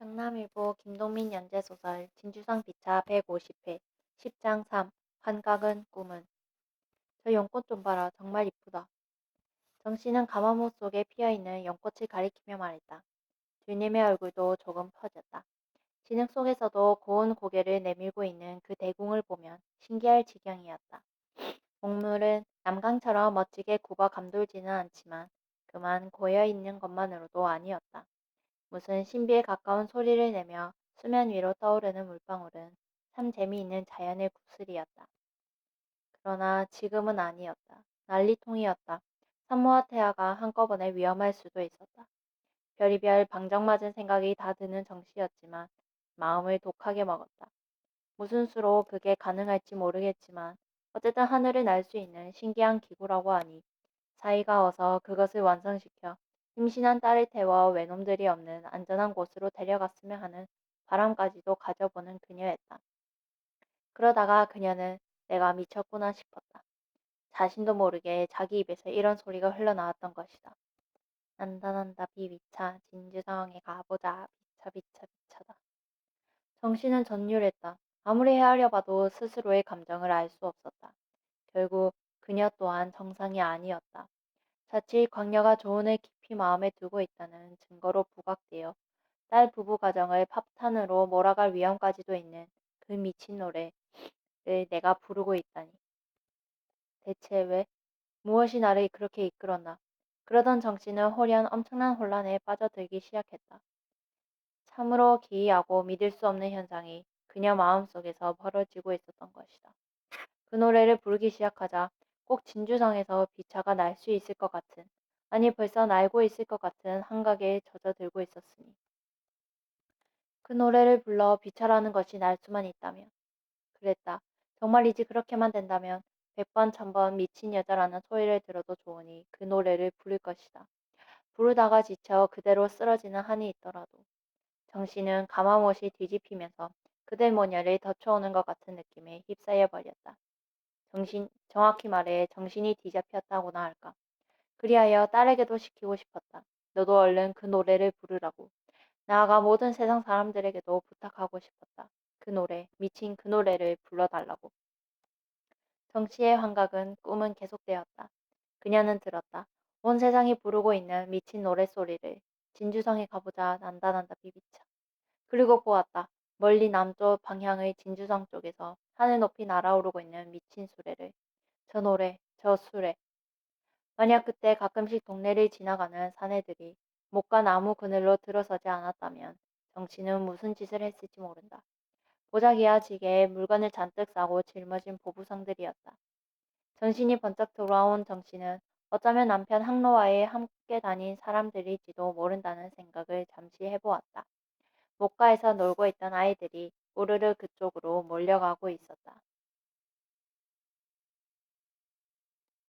경남일보 김동민 연재소설 진주성 비차 150회 10장 3 환각은 꿈은 저 연꽃 좀 봐라 정말 이쁘다. 정 씨는 가마모 속에 피어있는 연꽃을 가리키며 말했다. 주님의 얼굴도 조금 퍼졌다. 진흙 속에서도 고운 고개를 내밀고 있는 그 대궁을 보면 신기할 지경이었다. 목물은 남강처럼 멋지게 굽어 감돌지는 않지만 그만 고여있는 것만으로도 아니었다. 무슨 신비에 가까운 소리를 내며 수면 위로 떠오르는 물방울은 참 재미있는 자연의 구슬이었다. 그러나 지금은 아니었다. 난리통이었다. 산모와 태아가 한꺼번에 위험할 수도 있었다. 별이별 방정맞은 생각이 다 드는 정씨였지만 마음을 독하게 먹었다. 무슨 수로 그게 가능할지 모르겠지만 어쨌든 하늘을 날 수 있는 신기한 기구라고 하니 사이가 어서 그것을 완성시켜 임신한 딸을 태워 외놈들이 없는 안전한 곳으로 데려갔으면 하는 바람까지도 가져보는 그녀였다. 그러다가 그녀는 내가 미쳤구나 싶었다. 자신도 모르게 자기 입에서 이런 소리가 흘러나왔던 것이다. 난다 난다 비비차 진주성에 가보자 비차 비차 비차다. 정신은 전율했다. 아무리 헤아려 봐도 스스로의 감정을 알 수 없었다. 결국 그녀 또한 정상이 아니었다. 자칫 광녀가 조은을 깊이 마음에 두고 있다는 증거로 부각되어 딸 부부 가정을 팝탄으로 몰아갈 위험까지도 있는 그 미친 노래를 내가 부르고 있다니. 대체 왜? 무엇이 나를 그렇게 이끌었나? 그러던 정씨는 홀연 엄청난 혼란에 빠져들기 시작했다. 참으로 기이하고 믿을 수 없는 현상이 그녀 마음속에서 벌어지고 있었던 것이다. 그 노래를 부르기 시작하자 꼭 진주성에서 비차가 날 수 있을 것 같은, 아니 벌써 날고 있을 것 같은 한각에 젖어들고 있었으니. 그 노래를 불러 비차라는 것이 날 수만 있다면. 그랬다. 정말이지 그렇게만 된다면 백번 천번 미친 여자라는 소리를 들어도 좋으니 그 노래를 부를 것이다. 부르다가 지쳐 그대로 쓰러지는 한이 있더라도. 정씨는 가마못이 뒤집히면서 그대 모녀를 덮쳐오는 것 같은 느낌에 휩싸여 버렸다. 정신, 정확히 말해 정신이 뒤잡혔다고나 할까. 그리하여 딸에게도 시키고 싶었다. 너도 얼른 그 노래를 부르라고. 나아가 모든 세상 사람들에게도 부탁하고 싶었다. 그 노래, 미친 그 노래를 불러달라고. 정씨의 환각은 꿈은 계속되었다. 그녀는 들었다. 온 세상이 부르고 있는 미친 노랫소리를 진주성에 가보자 난다 난다 비비차. 그리고 보았다. 멀리 남쪽 방향의 진주성 쪽에서 하늘 높이 날아오르고 있는 미친 수레를. 저 노래, 저 수레. 만약 그때 가끔씩 동네를 지나가는 사내들이 못간 나무 그늘로 들어서지 않았다면 정치는 무슨 짓을 했을지 모른다. 보자기야 지게에 물건을 잔뜩 싸고 짊어진 보부상들이었다. 정신이 번쩍 돌아온 정씨는 어쩌면 남편 항로와에 함께 다닌 사람들일지도 모른다는 생각을 잠시 해보았다. 목가에서 놀고 있던 아이들이 우르르 그쪽으로 몰려가고 있었다.